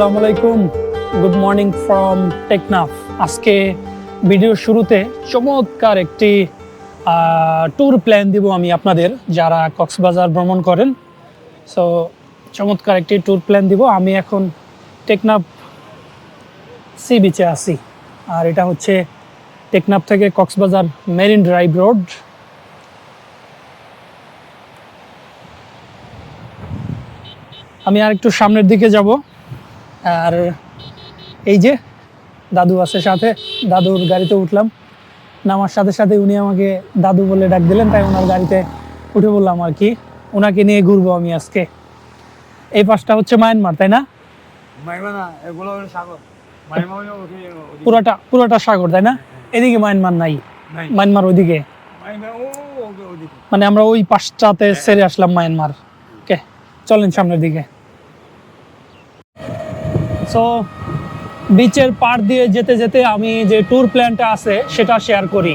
আসসালামু আলাইকুম। Good morning from Teknaf আজকে ভিডিওর শুরুতে চমৎকার একটি ট্যুর প্ল্যান দিব আমি আপনাদের যারা কক্সবাজার ভ্রমণ করেন। সো চমৎকার একটি ট্যুর প্ল্যান দিব। আমি এখন টেকনাফ সি বিচে আছি। আর এটা হচ্ছে টেকনাফ থেকে কক্সবাজার মেরিন ড্রাইভ রোড। আমি আর একটু সামনের দিকে যাব। আর এই যে দাদু আছে সাথে দাদুর গাড়িতে উঠলাম। নামার সাথে সাথে উনি আমাকে দাদু বলে ডাক দিলেন তাই ওনার গাড়িতে উঠে বললাম আর কি। ওনাকে নিয়ে ঘুরবো আমি আজকে। এই পাশটা হচ্ছে মায়ানমার তাই না। পুরাটা পুরাটা সাগর তাই না? এদিকে মায়ানমার নাই। মায়ানমার ওইদিকে। মানে আমরা ওই পাশটাতে সেরে আসলাম মায়ানমার। ওকে চলেন সামনের দিকে। সো বিচের পার দিয়ে যেতে যেতে আমি যে ট্যুর প্ল্যানটা আছে, সেটা শেয়ার করি।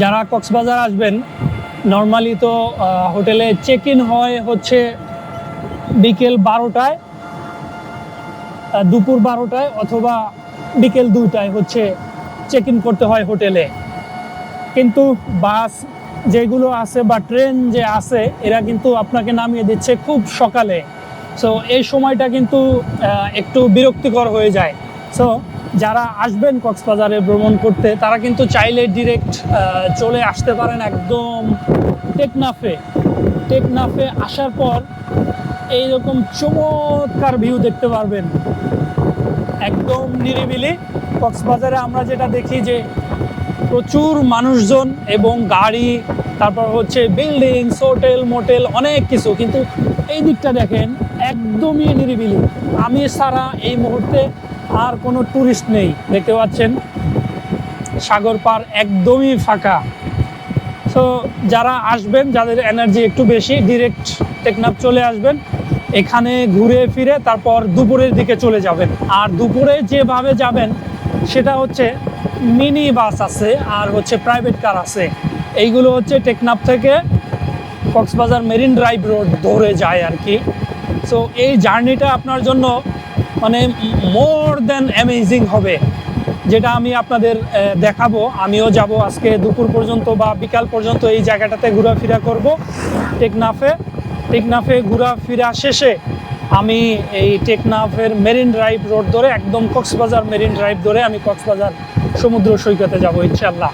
যারা কক্সবাজার আসবেন নর্মালি তো হোটেলে চেক ইন হয় হচ্ছে বিকেল বারোটায় দুপুর বারোটায় অথবা বিকেল দুটায় হচ্ছে চেক ইন করতে হয় হোটেলে। কিন্তু বাস যেগুলো আছে বা ট্রেন যে আছে, এরা কিন্তু আপনাকে নামিয়ে দিচ্ছে খুব সকালে। সো এই সময়টা কিন্তু একটু বিরক্তিকর হয়ে যায়। সো যারা আসবেন কক্সবাজারে ভ্রমণ করতে, তারা কিন্তু চাইলে ডিরেক্ট চলে আসতে পারেন একদম টেকনাফে। টেকনাফে আসার পর এইরকম চমৎকার ভিউ দেখতে পারবেন। একদম নিরিবিলি। কক্সবাজারে আমরা যেটা দেখি যে প্রচুর মানুষজন এবং গাড়ি, তারপর হচ্ছে বিল্ডিংস হোটেল মোটেল অনেক কিছু। কিন্তু এই দিকটা দেখেন একদমই নিরিবিলি। আমি ছাড়া এই মুহূর্তে আর কোনো ট্যুরিস্ট নেই। দেখতে পাচ্ছেন, সাগর পার একদমই ফাঁকা। সো যারা আসবেন, যাদের এনার্জি একটু বেশি ডিরেক্ট টেকনাফ চলে আসবেন। এখানে ঘুরে ফিরে তারপর দুপুরের দিকে চলে যাবেন। আর দুপুরে যেভাবে যাবেন, সেটা হচ্ছে মিনি বাস আছে, আর হচ্ছে প্রাইভেট কার আছে। এইগুলো হচ্ছে টেকনাফ থেকে কক্সবাজার মেরিন ড্রাইভ রোড ধরে যায় আর কি। সো এই জার্নিটা আপনার জন্য মানে মোর দেন অ্যামেজিং হবে, যেটা আমি আপনাদের দেখাবো। আমিও যাব আজকে দুপুর পর্যন্ত বা বিকাল পর্যন্ত এই জায়গাটাতে ঘোরাফেরা করব। টেকনাফে টেকনাফে ঘোরাফেরা শেষে আমি এই টেকনাফের মেরিন ড্রাইভ রোড ধরে, একদম কক্সবাজার মেরিন ড্রাইভ ধরে আমি কক্সবাজার সমুদ্র সৈকতে যাব ইনশাল্লাহ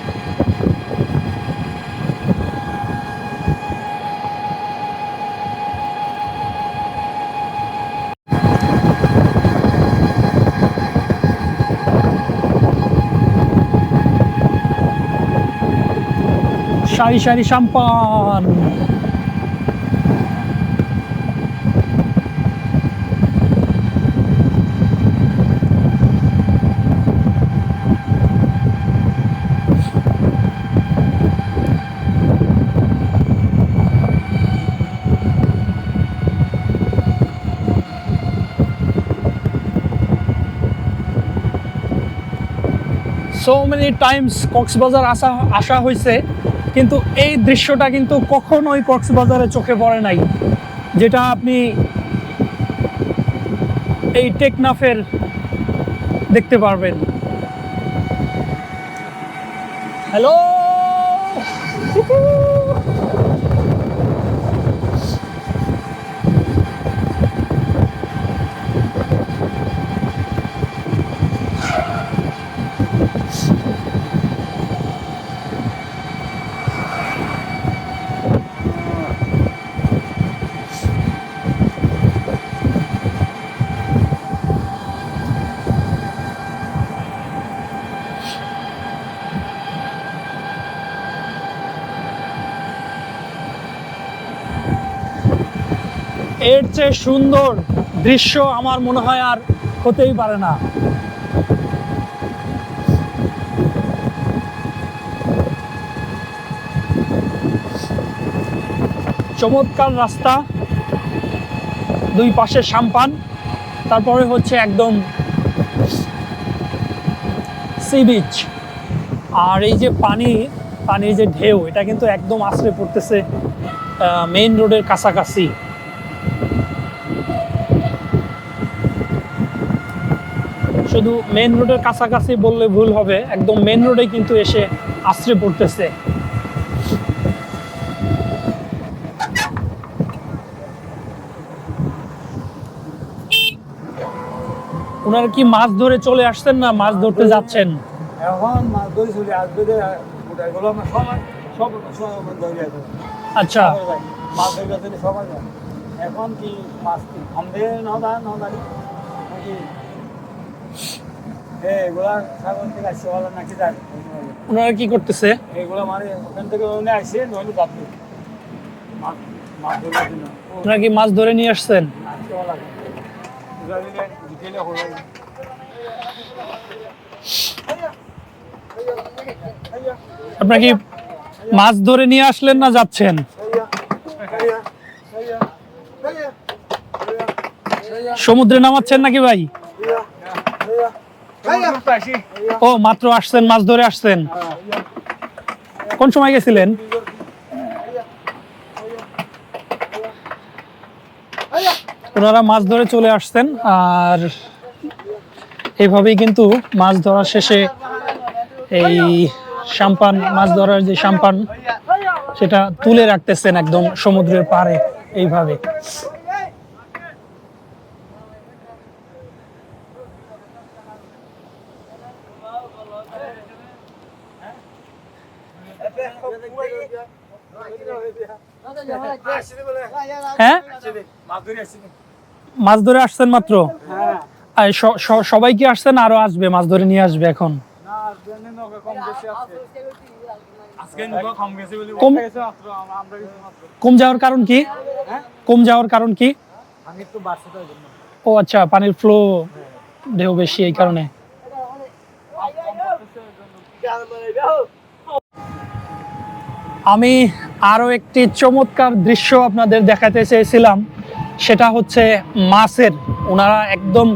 সারি সারি সাম্পান। সো মেনি টাইমস কক্সবাজার আসা আসা হয়েছে কিন্তু এই দৃশ্যটা কিন্তু কখনোই কক্সবাজারে চোখে পড়ে নাই, যেটা আপনি এই টেকনাফের দেখতে পারবেন। হ্যালো এর চেয়ে সুন্দর দৃশ্য আমার মনে হয় আর হতেই পারে না। চমৎকার রাস্তা, দুই পাশে সাম্পান, তারপরে হচ্ছে একদম সি বিচ। আর এই যে পানি, পানির যে ঢেউ, এটা কিন্তু একদম আশ্রে পড়তেছে মেইন রোডের কাছাকাছি। শুধু মেন রোডের কাছাকাছি বললে ভুল হবে একদম মেন রোডে কিন্তু এসে আশ্রে পড়তেছে। ওনারা কি মাছ ধরে চলে আসছেন না মাছ ধরতে যাচ্ছেন? এখন মাছ ধরে চলে আসবে সব ধরে আচ্ছা। মাছ ধরে সবাই এখন কি মাছ কি? আমাদের নদা নদারি নাকি ধরার জন্য ও ওনারা কি মাছ ধরে নিয়ে আসছেন? আপনারা কি মাছ ধরে নিয়ে আসলেন না যাচ্ছেন? সমুদ্রে নামাচ্ছেন নাকি ভাই? ও, মাত্র আসছেন, মাছ ধরে আসছেন। কোন সময় গেছিলেন? ওনারা মাছ ধরে চলে আসছেন, আর এইভাবেই কিন্তু মাছ ধরার শেষে এই সাম্পান মাছ ধরার যে সাম্পান সেটা তুলে রাখতেছেন একদম সমুদ্রের পাড়ে, এইভাবে। হ্যাঁ? মাছ ধরে আসছেন মাত্র? হ্যাঁ। সবাই কি আসছেন? আরও আসবে মাছ ধরে নিয়ে আসবে এখন। কম যাওয়ার কারণ কি? হ্যাঁ? কম যাওয়ার কারণ কি? ও আচ্ছা পানির ফ্লো ঢেউ বেশি এই কারণে। আমি আরও একটি চমৎকার দৃশ্য আপনাদের দেখাতে চেয়েছিলাম। সেটা হচ্ছে মাছের। ওনারা একদম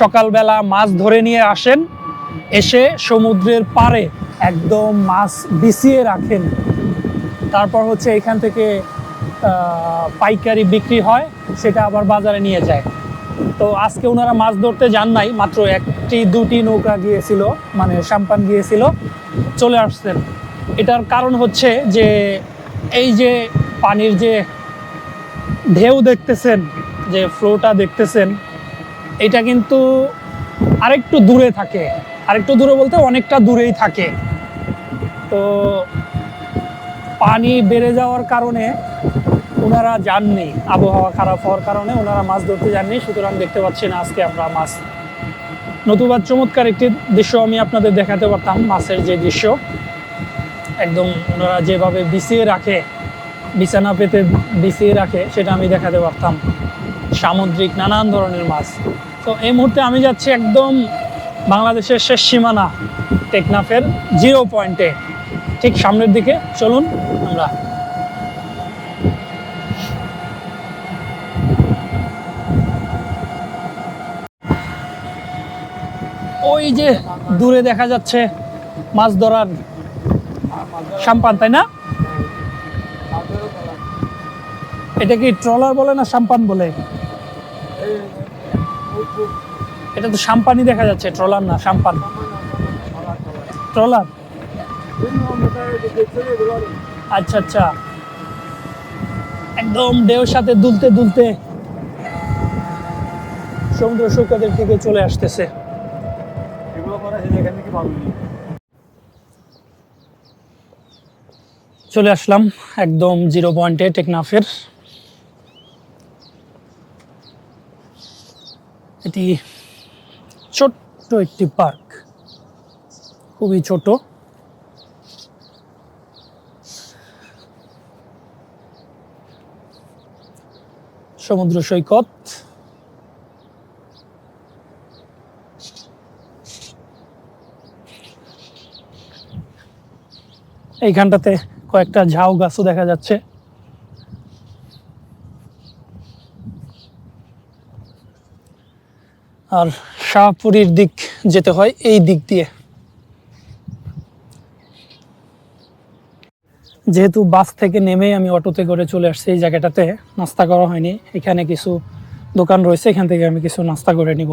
সকালবেলা মাছ ধরে নিয়ে আসেন, এসে সমুদ্রের পাড়ে একদম মাছ বিছিয়ে রাখেন। তারপর হচ্ছে এখান থেকে পাইকারি বিক্রি হয়, সেটা আবার বাজারে নিয়ে যায়। তো আজকে ওনারা মাছ ধরতে যান নাই, মাত্র একটি দুটি নৌকা গিয়েছিল মানে সাম্পান গিয়েছিল, চলে আসছেন। এটার কারণ হচ্ছে যে এই যে পানির যে ঢেউ দেখতেছেন, যে ফ্লোটা দেখতেছেন, এটা কিন্তু আরেকটু দূরে থাকে। আরেকটু দূরে বলতে অনেকটা দূরেই থাকে। তো পানি বেড়ে যাওয়ার কারণে ওনারা যাননি, আবহাওয়া খারাপ হওয়ার কারণে ওনারা মাছ ধরতে যাননি। সুতরাং দেখতে পাচ্ছি না আজকে আমরা মাছ। নতুবা চমৎকার একটি দৃশ্য আমি আপনাদের দেখাতে পারতাম, মাছের যে দৃশ্য। একদম ওনারা যেভাবে বিছিয়ে রাখে, বিছানা পেতে বিছিয়ে রাখে, সেটা আমি দেখাতে পারতাম। সামুদ্রিক নানান ধরনের মাছ। তো এই মুহূর্তে আমি যাচ্ছি একদম বাংলাদেশের শেষ সীমানা, টেকনাফের জিরো পয়েন্টে। ঠিক সামনের দিকে, চলুন আমরা। ওই যে দূরে দেখা যাচ্ছে মাছ ধরার সাম্পান তাই না? এটা কি ট্রলার বলে না সাম্পান বলে? এটা তো সাম্পানই দেখা যাচ্ছে, ট্রলার না সাম্পান ট্রলার? আচ্ছা আচ্ছা। একদম ঢেউর সাথে দুলতে দুলতে সমুদ্র সৈকতের দিকে চলে আসতেছে। এগুলো করা থেকে ভালো চলে আসলাম একদম জিরো পয়েন্টে টেকনাফের। এটি ছোট্ট একটি পার্ক, খুবই ছোট। সমুদ্র সৈকত। এইখানটাতে কয়েকটা ঝাউ গাছও দেখা যাচ্ছে। আর শাহপুরীর দিক যেতে হয় এই দিক দিয়ে। যেহেতু বাস থেকে নেমেই আমি অটোতে করে চলে আসছি এই জায়গাটাতে, নাস্তা করা হয়নি। এখানে কিছু দোকান রয়েছে, এখান থেকে আমি কিছু নাস্তা করে নিব।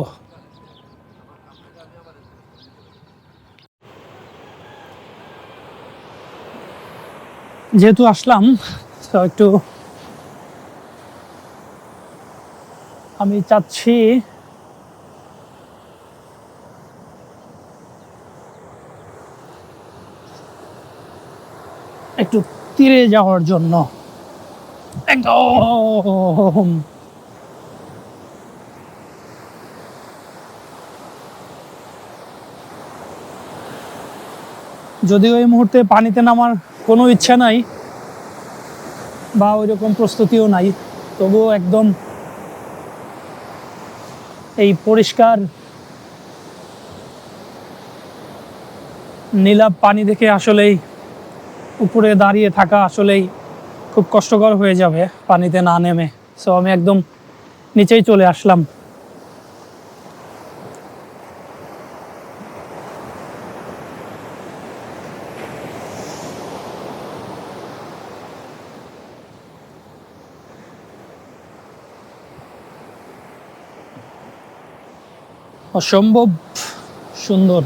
যেহেতু আসলাম, তো একটু আমি চাচ্ছি একটু তীরে যাওয়ার জন্য। একদম। যদিও এই মুহূর্তে পানিতে নামার কোনো ইচ্ছা নাই বা ওই রকম প্রস্তুতিও নাই। তবুও একদম এই পরিষ্কার নীলাভ পানি দেখে আসলেই উপরে দাঁড়িয়ে থাকা আসলেই খুব কষ্টকর হয়ে যাবে পানিতে না নেমে। সো আমি একদম নিচেই চলে আসলাম। অসম্ভব সুন্দর।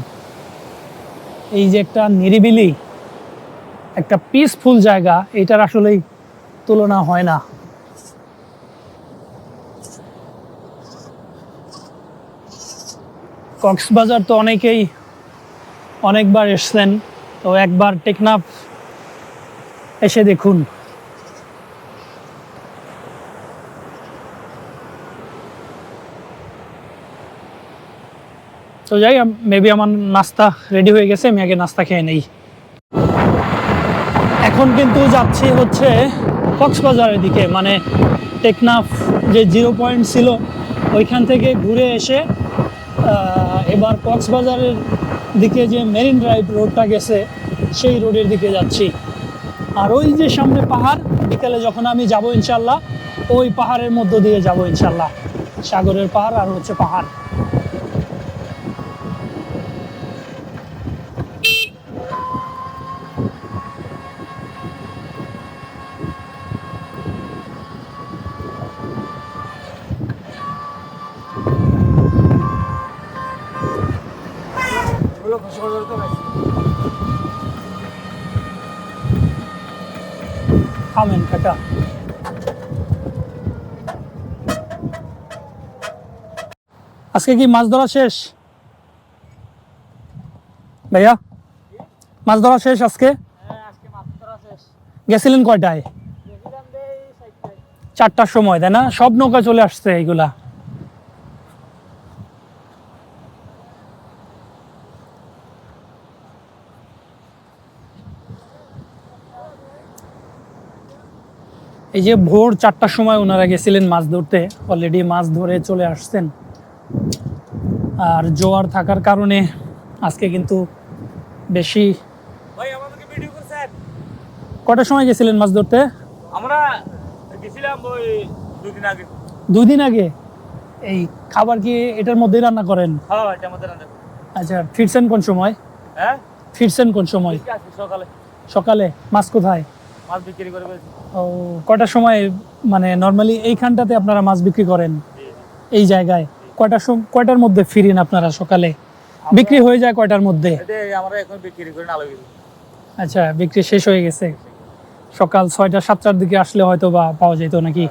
এই যে একটা নিরিবিলি, একটা পিসফুল জায়গা, এটার আসলেই তুলনা হয় না। কক্সবাজার তো অনেকেই অনেকবার এসছেন, তো একবার টেকনাফ এসে দেখুন। তো যাই মেবি আমার নাস্তা রেডি হয়ে গেছে, আমি আগে নাস্তা খেয়ে নেই। এখন কিন্তু যাচ্ছি হচ্ছে কক্সবাজারের দিকে মানে টেকনাফ যে জিরো পয়েন্ট ছিল, ওইখান থেকে ঘুরে এসে এবার কক্সবাজারের দিকে যে মেরিন ড্রাইভ রোডটা গেছে, সেই রোডের দিকে যাচ্ছি। আর ওই যে সামনে পাহাড়, বিকালে যখন আমি যাব ইনশাল্লাহ, ওই পাহাড়ের মধ্য দিয়ে যাব ইনশাল্লাহ। সাগরের পাহাড় আর হচ্ছে পাহাড় এগুলো খুশি করে তো বেশি থামেন কাকা আজকে কি মাছ ধরা শেষ? ভাইয়া মাছ ধরা শেষ আজকে? হ্যাঁ গেছিলেন কয়টায়? এই চারটার সময় তাই না? সব নৌকা চলে আসছে এইগুলা। এই যে ভোর চারটার সময় ওনারা গেছিলেন মাছ ধরতে অলরেডি মাছ ধরে চলে আসছেন। আর জোয়ার থাকার কারণে আজকে কিন্তু বেশি কটার সময় গেছিলেন মাছ ধরতে? আমরা গেছিলাম ওই দুদিন আগে। দুই দিন আগে? এই খাবার কি এটার মধ্যেই রান্না করেন? হ্যাঁ আমাদের রান্না আচ্ছা ফিরছেন কোন সময়? হ্যাঁ? ফিরছেন কোন সময়? সকালে। সকালে? মাছ কোথায়? মাছ বিক্রি করে ও কটার সময় মানে নর্মালি এইখানটাতে আপনারা মাছ বিক্রি করেন? এই জায়গায়? কয়টার কয়টার মধ্যে ফিরেন আপনারা সকালে? বিক্রি হয়ে যায় কয়টার মধ্যে? আমরা এখন বিক্রি করে আচ্ছা বিক্রি শেষ হয়ে গেছে। সকাল ছয়টা সাতটার দিকে আসলে হয়তো বা পাওয়া যেত নাকি?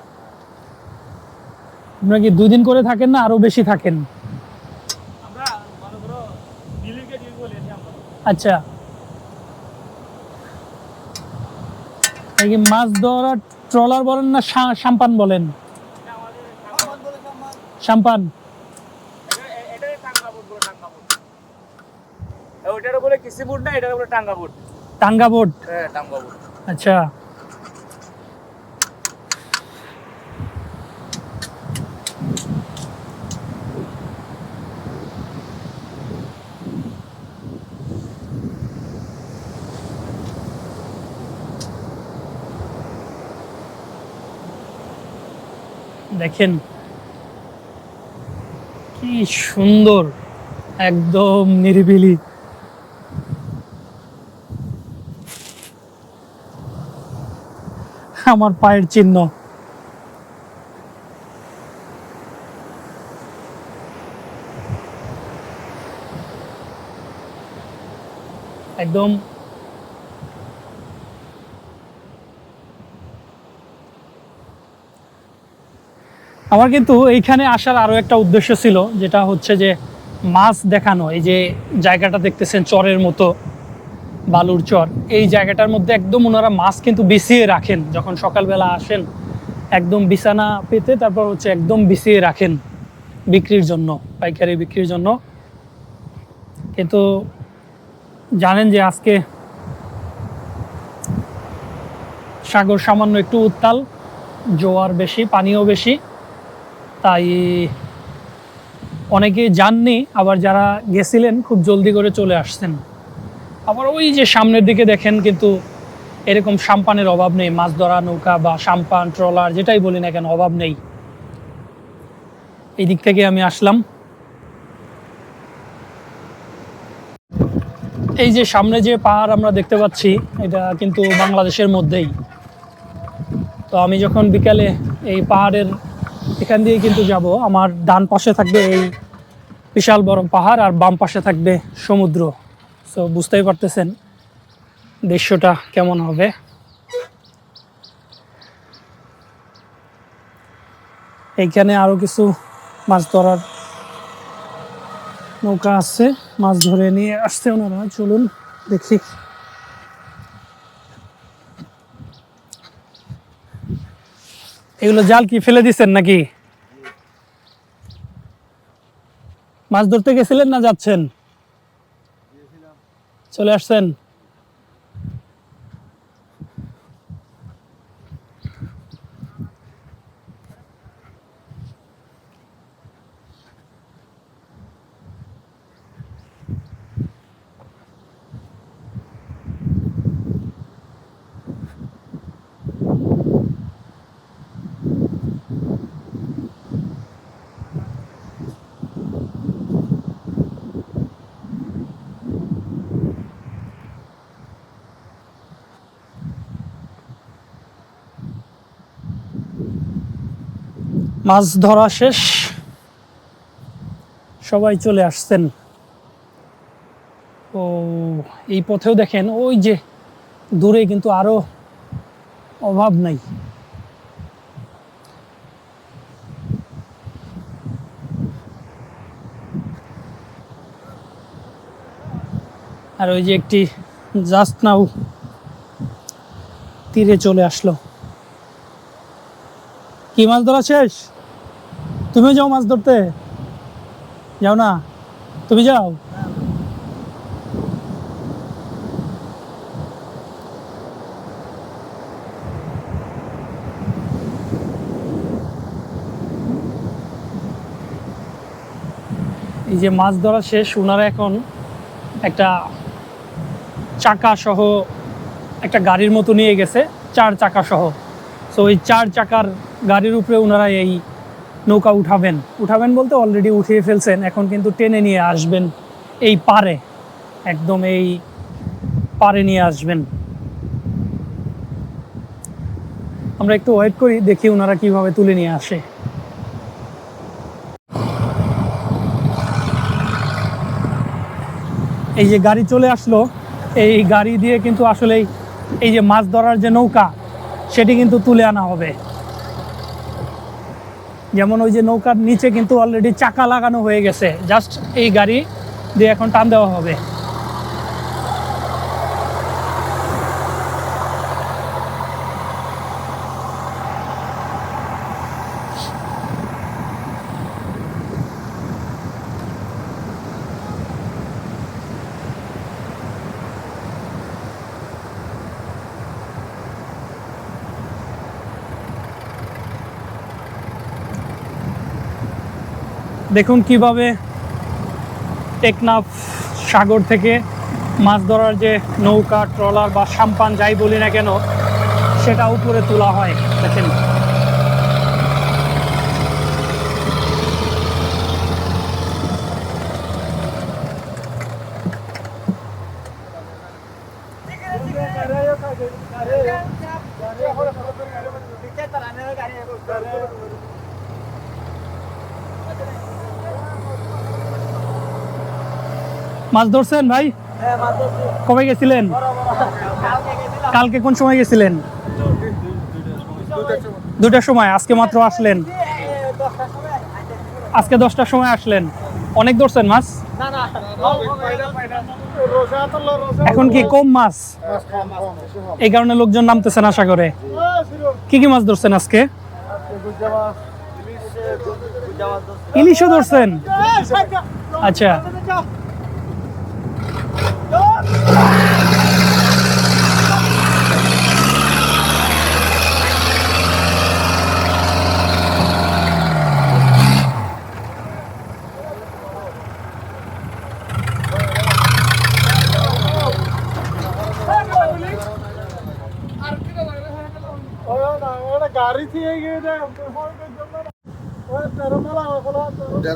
আপনারা কি দুই দিন করে থাকেন না আরও বেশি থাকেন? আচ্ছা। মাছ ধরা ট্রলার বলেন না সাম্পান বলেন? সাম্পান এটাই টাঙ্গা বোট বলে টাঙ্গা বোট ওইটার বলে কিসি বোট না এটার বলে টাঙ্গা বোট টাঙ্গা বোট হ্যাঁ টাঙ্গা বোট আচ্ছা। দেখেন কি সুন্দর একদম নিরিবিলি। আমার পায়ের চিহ্ন। একদম। আমার কিন্তু এইখানে আসার আরও একটা উদ্দেশ্য ছিল, যেটা হচ্ছে যে মাছ দেখানো, এই যে জায়গাটা দেখতেছেন চরের মতো। বালুর চর। এই জায়গাটার মধ্যে একদম ওনারা মাছ কিন্তু বিছিয়ে রাখেন। যখন সকালবেলা আসেন, একদম বিছানা পেতে তারপর হচ্ছে একদম বিছিয়ে রাখেন বিক্রির জন্য, পাইকারি বিক্রির জন্য। কিন্তু জানেন যে আজকে সাগর সামান্য একটু উত্তাল, জোয়ার বেশি, পানিও বেশি। তাই অনেকে যাননি, আবার যারা গেছিলেন, খুব জলদি করে চলে আসছেন। আবার ওই যে সামনের দিকে দেখেন কিন্তু এরকম সাম্পানের অভাব নেই, মাছ ধরা, নৌকা বা সাম্পান, ট্রলার, যেটাই বলি না কেন, অভাব নেই। এই দিক থেকে আমি আসলাম। এই যে সামনে যে পাহাড় আমরা দেখতে পাচ্ছি, এটা কিন্তু বাংলাদেশের মধ্যেই। তো আমি যখন বিকালে এই পাহাড়ের এখান দিয়ে কিন্তু যাব, আমার ডান পাশে থাকবে এই বিশাল বড় পাহাড় আর বাম পাশে থাকবে সমুদ্র। সো বুঝতেই পারতেছেন দৃশ্যটা কেমন হবে। এইখানে আরও কিছু মাছ ধরার নৌকা আছে। মাছ ধরে নিয়ে আসছে ওনারা। চলুন দেখি। এগুলো জাল কি ফেলে দিচ্ছেন নাকি? মাছ ধরতে গেছিলেন না যাচ্ছেন? চলে আসছেন? মাছ ধরা শেষ। সবাই চলে আসছেন। ও এই পথেও দেখেন, ওই যে দূরে কিন্তু আরও অভাব নাই। আর ওই যে একটি জাস্ট নাও তীরে চলে আসলো। কি মাছ ধরা শেষ? তুমি যাও মাছ ধরতে। যাও না? তুমি যাও। এই যে মাছ ধরা শেষ ওনারা এখন একটা চাকা সহ একটা গাড়ির মতো নিয়ে গেছে, চার চাকা সহ। সো ওই চার চাকার গাড়ির উপরে ওনারা এই নৌকা উঠাবেন। উঠাবেন বলতে অলরেডি উঠিয়ে ফেলছেন, এখন কিন্তু টেনে নিয়ে আসবেন। এই পারে, একদম এই পারে নিয়ে আসবেন। আমরা একটু ওয়েট করি, দেখি ওনারা কীভাবে তুলে নিয়ে আসে। এই যে গাড়ি চলে আসলো, এই গাড়ি দিয়ে কিন্তু আসলে এই যে মাছ ধরার যে নৌকা, সেটি কিন্তু তুলে আনা হবে। যেমন ওই যে নৌকার নিচে কিন্তু অলরেডি চাকা লাগানো হয়ে গেছে। জাস্ট এই গাড়ি দিয়ে এখন টান দেওয়া হবে। দেখুন কীভাবে টেকনাফ সাগর থেকে মাছ ধরার যে নৌকা, ট্রলার বা সাম্পান যাই বলি না কেন, সেটা উপরে তোলা হয়। দেখেন। মাছ ধরছেন ভাই? কবে গেছিলেন? কালকে কোন সময় গেছিলেন? দুটার সময়, আজকে মাত্র আসলেন। আজকে দশটার সময় আসলেন। অনেক ধরছেন মাছ? এখন কি কম মাছ? এই কারণে লোকজন নামতেছেন আশা করে। কি কি মাছ ধরছেন আজকে? ইলিশও ধরছেন? আচ্ছা।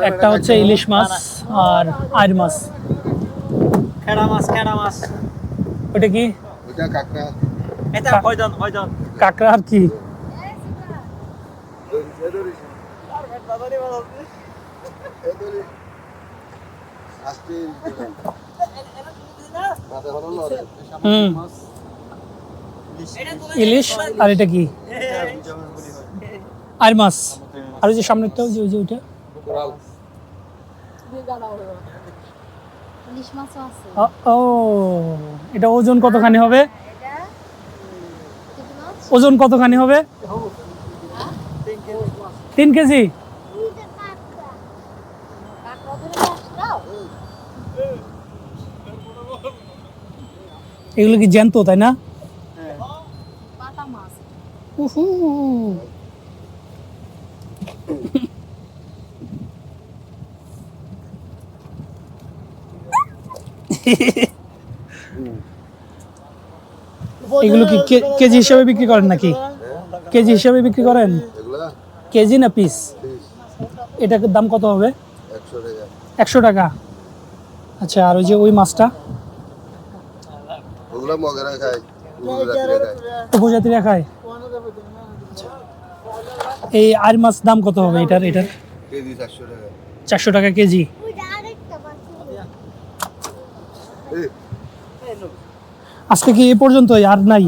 একটা হচ্ছে ইলিশ মাছ আর আইর মাছ খেড়া মাছ খেড়া মাছ। ওটা কি? ওইটা কাঁকড়া। এটা হয়জন হয়জন কাঁকড়া আর কি? ইলিশ আর এটা কি? আর মাছ আর ওই যে সামনেরটা ওই যে ওই যে ওইটা? ইলিশ মাছও আছে। ও এটা ওজন কতখানি হবে? ওজন কতখানি হবে? তিন কেজি। এগুলো কি জ্যান্ত তাই না পাতা মাছ উহু। এগুলো কি কে- কেজি হিসাবে বিক্রি করেন নাকি? কেজি হিসাবে বিক্রি করেন? কেজি না পিস? এটার দাম কত হবে? একশো টাকা। আচ্ছা আর ওই যে ওই মাছটা? উপজাতিরা খায় এই আর মাছ দাম কত হবে এটার এটার? কেজি চারশো টাকা। চারশো টাকা কেজি। আজকে কি এ পর্যন্তই? আর নাই?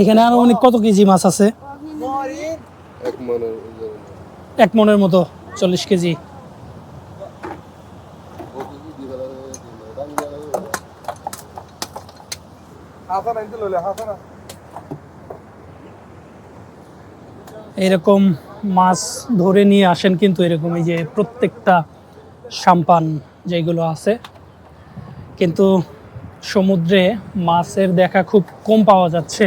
এখানে আরও অনেক কত কেজি মাছ আছে? এক মনের মতো চল্লিশ কেজি। এরকম মাছ ধরে নিয়ে আসেন কিন্তু এরকম এই যে প্রত্যেকটা সাম্পান যেগুলো আছে। কিন্তু সমুদ্রে মাছের দেখা খুব কম পাওয়া যাচ্ছে।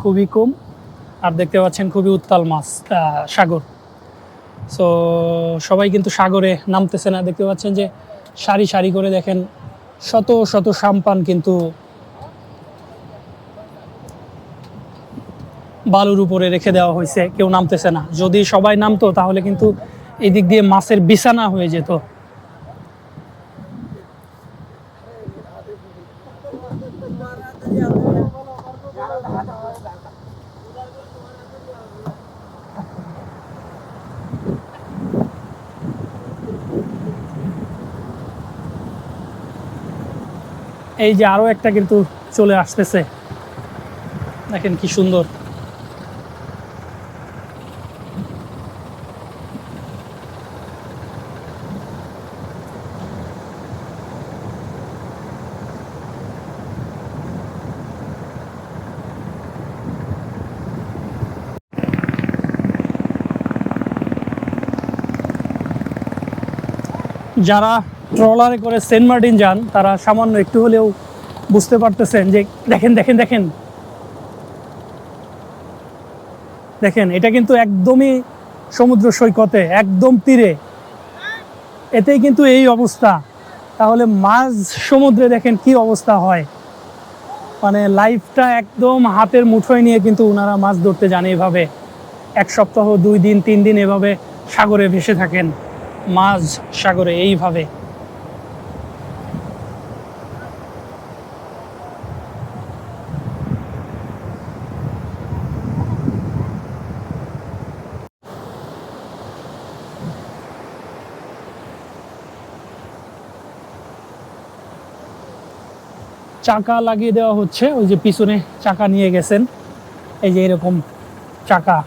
খুবই কম। আর দেখতে পাচ্ছেন খুবই উত্তাল মাছ সাগর। সো সবাই কিন্তু সাগরে নামতেছে না। দেখতে পাচ্ছেন যে সারি সারি করে দেখেন, শত শত সাম্পান কিন্তু বালুর উপরে রেখে দেওয়া হয়েছে। কেউ নামতেছে না। যদি সবাই নামতো, তাহলে কিন্তু এদিক দিয়ে মাছের বিছানা হয়ে যেত। এই যে আরও একটা কিন্তু চলে আসতেছে। দেখেন কি সুন্দর। যারা ট্রলারে করে সেন্ট মার্টিন যান, তারা সামান্য একটু হলেও বুঝতে পারতেছেন যে, দেখেন দেখেন দেখেন। দেখেন, এটা কিন্তু একদমই সমুদ্র সৈকতে, একদম তীরে। এতেই কিন্তু এই অবস্থা। তাহলে মাঝ সমুদ্রে দেখেন কি অবস্থা হয়। মানে লাইফটা একদম হাতের মুঠোয় নিয়ে কিন্তু ওনারা মাছ ধরতে যান এভাবে। এক সপ্তাহ, দুই দিন, তিন দিন এভাবে সাগরে ভেসে থাকেন। মাঝ সাগরে এইভাবে। চাকা লাগিয়ে দেওয়া হচ্ছে, ওই যে পিছনে চাকা নিয়ে গেছেন। এই যে এরকম চাকা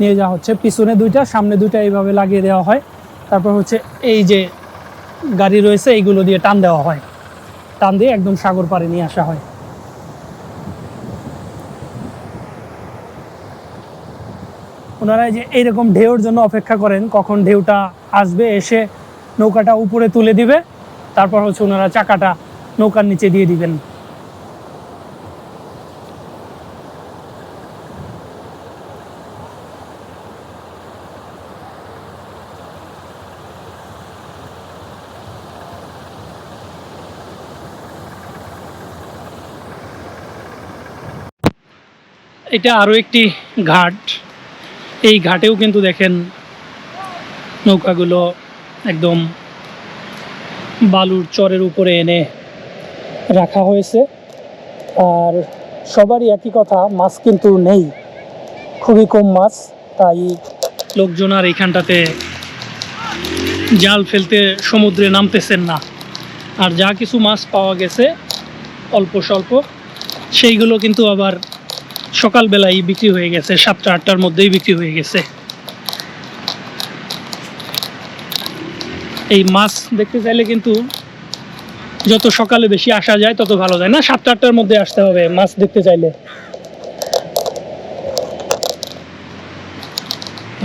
নিয়ে যাওয়া হচ্ছে, পিছনে দুইটা, সামনে দুইটা এইভাবে লাগিয়ে দেওয়া হয়। তারপর হচ্ছে এই যে গাড়ি রয়েছে, এইগুলো দিয়ে টান দেওয়া হয়। টান দিয়ে একদম সাগর পাড়ে নিয়ে আসা হয়। ওনারা যে এইরকম ঢেউর জন্য অপেক্ষা করেন, কখন ঢেউটা আসবে, এসে নৌকাটা উপরে তুলে দিবে, তারপর হচ্ছে ওনারা চাকাটা নৌকার নিচে দিয়ে দিবেন। এটা আরও একটি ঘাট। এই ঘাটেও কিন্তু দেখেন নৌকাগুলো একদম বালুর চরের উপরে এনে রাখা হয়েছে। আর সবারই একই কথা, মাছ কিন্তু নেই। খুবই কম মাছ, তাই লোকজন আর এইখানটাতে জাল ফেলতে সমুদ্রে নামতেছেন না। আর যা কিছু মাছ পাওয়া গেছে, অল্প স্বল্প, সেইগুলো কিন্তু আবার সকালবেলায় বিক্রি হয়ে গেছে, সাতটা, আটটার মধ্যেই বিক্রি হয়ে গেছে। এই মাছ দেখতে চাইলে কিন্তু যত সকালে বেশি আসা যায়, তত ভালো যায়। না, সাতটা, আটটার মধ্যে আসতে হবে মাছ দেখতে চাইলে।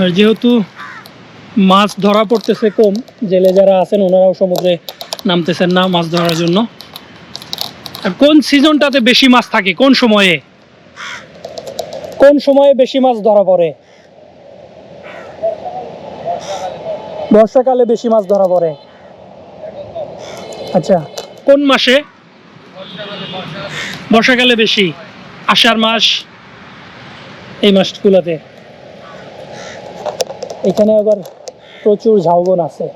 আর যেহেতু মাছ ধরা পড়তেছে কম, জেলে যারা আছেন ওনারাও সমুদ্রে নামতেছেন না মাছ ধরার জন্য। আর কোন সিজনটাতে বেশি মাছ থাকে, কোন সময়ে? কোন সময়ে বেশি মাছ ধরা পড়ে? বর্ষাকালে বেশি মাছ ধরা পড়ে। আচ্ছা কোন মাসে? বর্ষাকালে বেশি। আষাঢ় মাস এই মাসগুলোতে। এখানে আবার প্রচুর ঝাউবন আছে।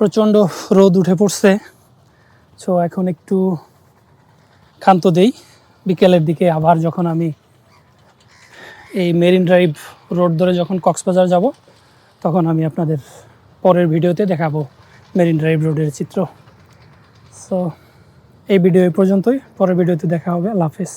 প্রচণ্ড রোদ উঠে পড়ছে। সো এখন একটু ক্ষান্ত দেই। বিকেলের দিকে আবার যখন আমি এই মেরিন ড্রাইভ রোড ধরে যখন কক্সবাজার যাব, তখন আমি আপনাদের পরের ভিডিওতে দেখাবো মেরিন ড্রাইভ রোডের চিত্র। সো এই ভিডিও এই পর্যন্তই। পরের ভিডিওতে দেখা হবে। আল্লাহ হাফিজ।